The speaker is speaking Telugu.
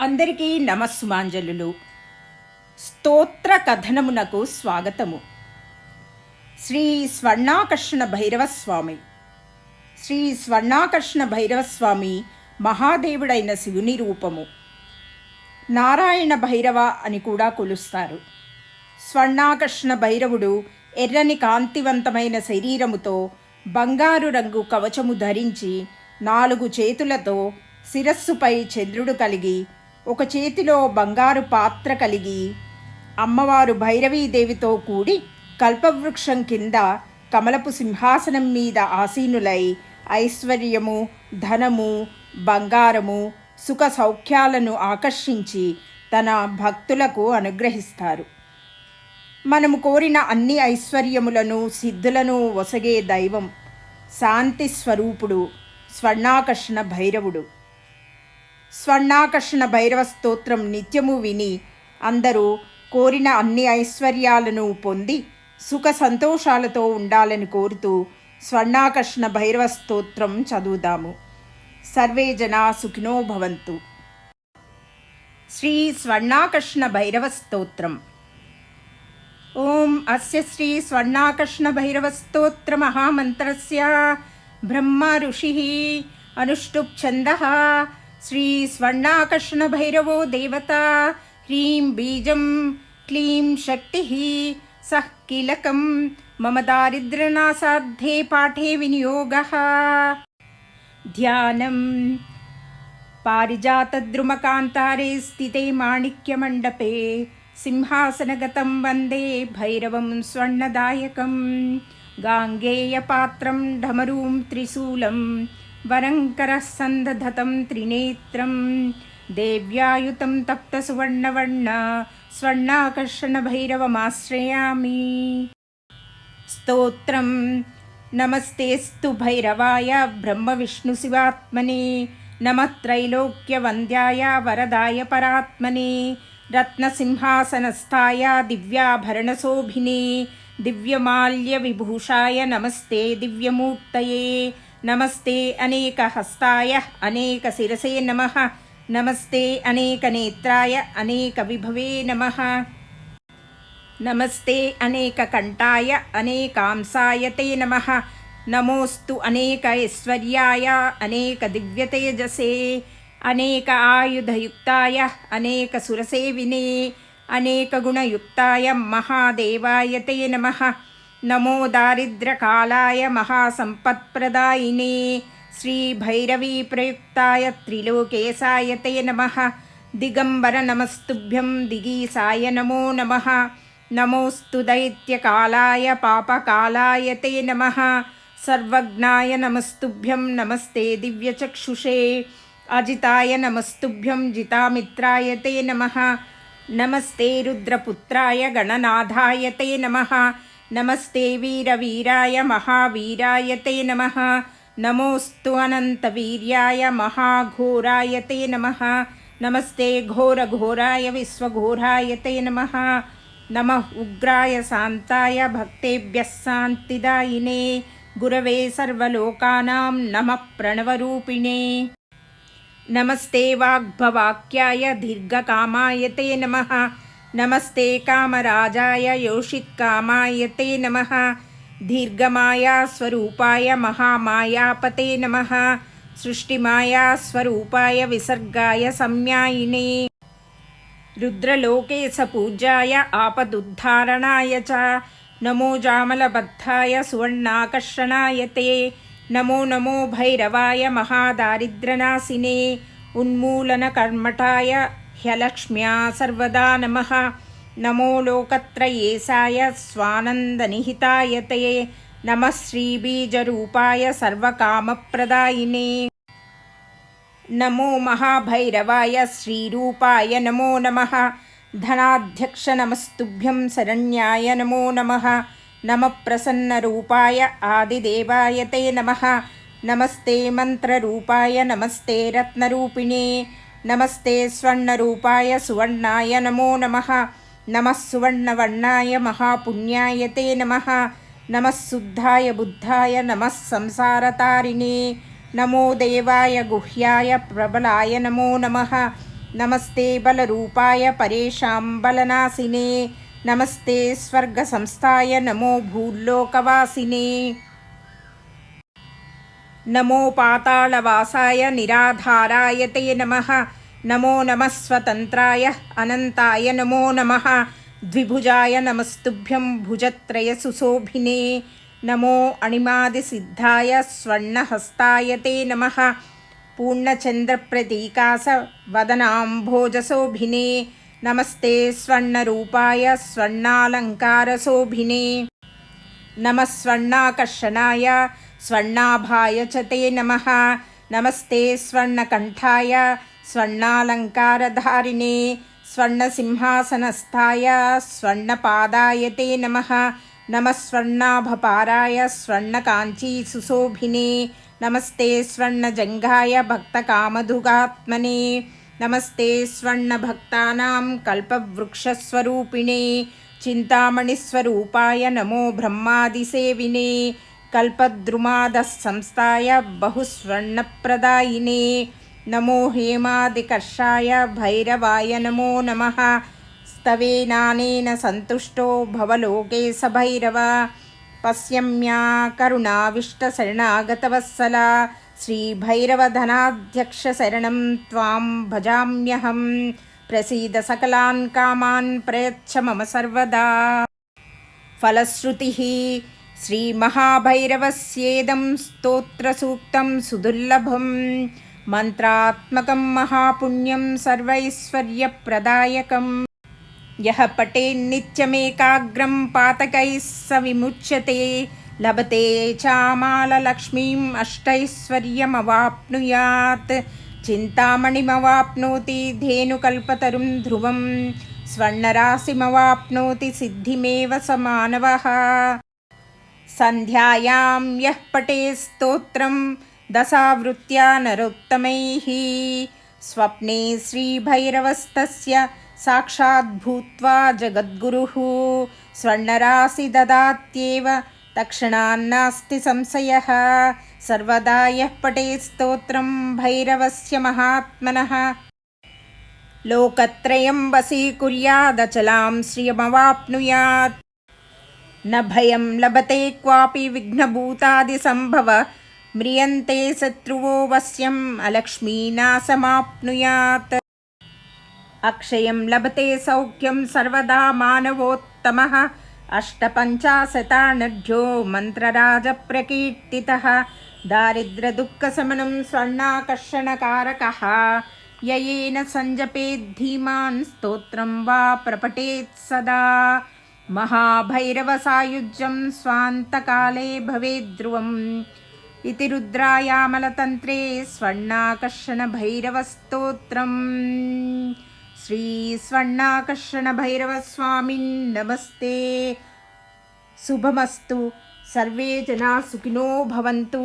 అందరికీ నమస్సుమాంజలులు. స్తోత్ర కథనమునకు స్వాగతము. శ్రీ స్వర్ణాకర్షణ భైరవస్వామి. శ్రీ స్వర్ణాకర్షణ భైరవస్వామి మహాదేవుడైన శివుని రూపము. నారాయణ భైరవ అని కూడా కొలుస్తారు. స్వర్ణాకర్షణ భైరవుడు ఎర్రని కాంతివంతమైన శరీరముతో బంగారు రంగు కవచము ధరించి నాలుగు చేతులతో శిరస్సుపై చంద్రుడు కలిగి ఒక చేతిలో బంగారు పాత్ర కలిగి అమ్మవారు భైరవీదేవితో కూడి కల్పవృక్షం కింద కమలపు సింహాసనం మీద ఆసీనులై ఐశ్వర్యము ధనము బంగారము సుఖ సౌఖ్యాలను ఆకర్షించి తన భక్తులకు అనుగ్రహిస్తారు. మనము కోరిన అన్ని ఐశ్వర్యములను సిద్ధులను ఒసగే దైవం శాంతి స్వరూపుడు స్వర్ణాకర్షణ భైరవుడు. స్వర్ణాకర్షణ భైరవ స్తోత్రం నిత్యము విని అందరూ కోరిన అన్ని ఐశ్వర్యాలను పొంది సుఖ సంతోషాలతో ఉండాలని కోరుతూ స్వర్ణాకర్షణ భైరవ స్తోత్రం చదువుదాము. సర్వే జనా సుఖినో భవంతు. శ్రీ స్వర్ణాకర్షణ భైరవ స్తోత్రం. ఓం అస్య శ్రీ స్వర్ణాకర్షణ భైరవ స్తోత్ర మహామంత్రస్య. బ్రహ్మ ఋషి అనుష్టుప్ ఛందః శ్రీ స్వర్ణాకర్షణ భైరవో దేవత. హ్రీం బీజం క్లీం శక్తి సహ కీలకం. మమ దారిద్ర్యనాసాध्ये పాఠే వినియోగ. ధ్యానం. పారిజాతద్రుమకాంతారే స్థితే మాణిక్యమండపే. సింహాసనగతం వందే భైరవం స్వర్ణదాయకం. గాంగేయపాత్రం ఢమరూం త్రిశూలం. వరంకరः సందధతం త్రినేత్రం దేవ్యాయుతం తప్తసువర్ణవర్ణ స్వర్ణాకర్షణభైరవమాశ్రయామి. స్తోత్రం. నమస్తేస్తు భైరవాయ బ్రహ్మవిష్ణుశివాత్మనే నమః త్రైలోక్యవంద్యాయ వరదాయ పరాత్మనే రత్నసింహాసనస్థాయ దివ్యాభరణశోభినే దివ్యమాల్యవిభూషాయ నమస్తే అనేక హస్తాయ అనేక శిరసే నమ. నమస్తే అనేక నేత్రాయ అనేక విభవే నమ. నమస్తే అనేకకంఠాయ అనేకాంసాయ తే నమ. నమోస్తు అనేక ఐశ్వర్యాయ అనేక దివ్యతేజసే అనేక ఆయుధయుక్తాయ అనేక సురసేవినే అనేక గుణయుక్తాయ మహాదేవాయ తే నమః. నమో దారిద్ర్యకాలాయ మహాసంపత్ప్రదాయినే శ్రీభైరవీ ప్రయుక్తాయ త్రిలోకేశాయ తే నమః. దిగంబర నమస్తుభ్యం దిగీసాయ నమో నమ. నమోస్తు దైత్యకాలాయ పాపకాలాయ తే నమః. సర్వజ్ఞాయ నమస్తుభ్యం నమస్తే దివ్యచక్షుషే. అజితాయ నమస్తుభ్యం జితామిత్రాయ తే నమః. నమస్తే రుద్రపుత్రాయ గణనాథాయ తే నమః. నమస్తే వీరవీరాయ మహావీరాయ తే నమ. నమోస్తు అనంతవీర్యాయ మహాఘోరాయ తే నమ. నమస్తే ఘోరఘోరాయ విశ్వఘోరాయ తే నమ. నమ ఉగ్రాయ శాంతాయ భక్తేభ్య శాంతిదాయినే. గురవే సర్వలోకానాం నమ ప్రణవరూపిణే. నమస్తే వాగ్భవాక్యాయ దీర్ఘకామాయ తే నమ. నమస్తే కామరాజాయ యోషిత్కామాయ తే నమః దీర్ఘమాయా స్వరూపాయ మహామాయాపతే నమః సృష్టిమాయా స్వరూపాయ విసర్గాయ సంజ్ఞాయినే రుద్రలోకేశపూజ్యాయ ఆపదుద్ధారణాయ చ నమో జామలబద్ధాయ సువర్ణాకర్షణాయ తే నమో నమో భైరవాయ మహాదారిద్ర్యనాశినే ఉన్మూలనకర్మటాయ హ్యలక్ష్మ్యా సర్వదా నమః నమో లోకత్రయేశాయ స్వానందనిహితాయ తే నమః శ్రీబీజరూపాయ సర్వకామప్రదాయినే నమో మహాభైరవాయ శ్రీరూపాయ నమో నమః ధనాధ్యక్ష నమస్తుభ్యం శరణ్యాయ నమో నమః నమ ప్రసన్నరూపాయ ఆదిదేవాయ తే నమః నమస్తే మంత్రరూపాయ నమస్తే స్వర్ణరూపాయ సువర్ణాయ నమో నమ. నమః సువర్ణవర్ణాయ మహాపుణ్యాయ తే నమ. నమశుద్ధాయ బుద్ధాయ నమః సంసారతారిణే. నమో దేవాయ గుహ్యాయ ప్రబలాయ నమో నమ. నమస్తే బలరూపాయ పరేషాంబలనాశినే నమస్తే స్వర్గ సంస్థాయ నమో భూల్లోకవాసినే. నమో పాతాళవాసాయ నిరాధారాయ తే నమ. నమో నమస్వతంత్రాయ అనంతాయ నమో నమ. ద్విభుజాయ నమస్తుభ్యం భుజత్రయ సుశోభినే. నమో అణిమాదిసిద్ధాయ స్వర్ణహస్తాయ తే నమ. పూర్ణచంద్రప్రతీకాస వదనాంభోజసోభినే నమస్తే స్వర్ణరూపాయ స్వర్ణాలంకారశోభినే. నమ స్వర్ణాభాయ చ తే నమ. నమస్తే స్వర్ణకంఠాయ స్వర్ణాలంకారధారిణే స్వర్ణసింహాసనస్థాయ స్వర్ణపాదాయ తే నమ. నమ స్వర్ణాభపారాయ స్వర్ణకాంచీ సుశోభినే నమస్తే స్వర్ణజంఘాయ భక్తకామధుగాత్మనే. నమస్తే స్వర్ణభక్తానాం కల్పవృక్షస్వరూపిణే. చింతామణిస్వరూపాయ నమో బ్రహ్మాదిసేవినే. कल्पद्रुमादः संस्थाय बहुस्वर्णप्रदायिने नमो हेमादिकर्षाय भैरवाय नमो नमः स्तवेनानेन सन्तुष्टो भवलोके स भैरव पश्यम्या करुणाविष्टशरणागतवत्सला श्रीभैरवधनाध्यक्षशरणं त्वां भजाम्यहं प्रसीद सकलान् कामान् प्रयच्छ मम सर्वदा फलश्रुतिः श्रीमहाभैरवस्येदं स्तोत्रसूक्तं सुदुर्लभं मन्त्रात्मकं महापुण्यं सर्वैश्वर्यप्रदायकम् यः पटेन्नित्यमेकाग्रं पातकैः स विमुच्यते लभते चामाललक्ष्मीम् अष्टैश्वर्यमवाप्नुयात् चिन्तामणिमवाप्नोति धेनुकल्पतरुं ध्रुवं स्वर्णराशिमवाप्नोति सिद्धिमेव स मानवः सन्ध्यायां यः पटे स्तोत्रं दशावृत्त्या नरोत्तमैः स्वप्ने श्रीभैरवस्तस्य साक्षाद्भूत्वा जगद्गुरुः स्वर्णराशि ददात्येव तक्षणान्नास्ति संशयः सर्वदा यः पटे स्तोत्रं भैरवस्य महात्मनः लोकत्रयं वशीकुर्यादचलां श्रियमवाप्नुयात् न भयं लभते क्वापि विघ्नभूतादिसम्भव म्रियन्ते शत्रुवो वश्यम् अलक्ष्मीनाशमाप्नुयात् अक्षयं लभते सौख्यं सर्वदा मानवोत्तमः अष्टपञ्चाशतानढ्यो मन्त्रराजप्रकीर्तितः दारिद्र्यदुःखशमनं स्वर्णाकर्षणकारकः ययेन सञ्जपेद्धीमान् स्तोत्रं वा प्रपठेत् सदा महाभैरवसायुज्यं स्वान्तकाले भवेद्ध्रुवम् इति रुद्रायामलतन्त्रे स्वर्णाकर्षणभैरवस्तोत्रम् श्रीस्वर्णाकर्षणभैरवस्वामिन् नमस्ते शुभमस्तु सर्वे जनाः सुखिनो भवन्तु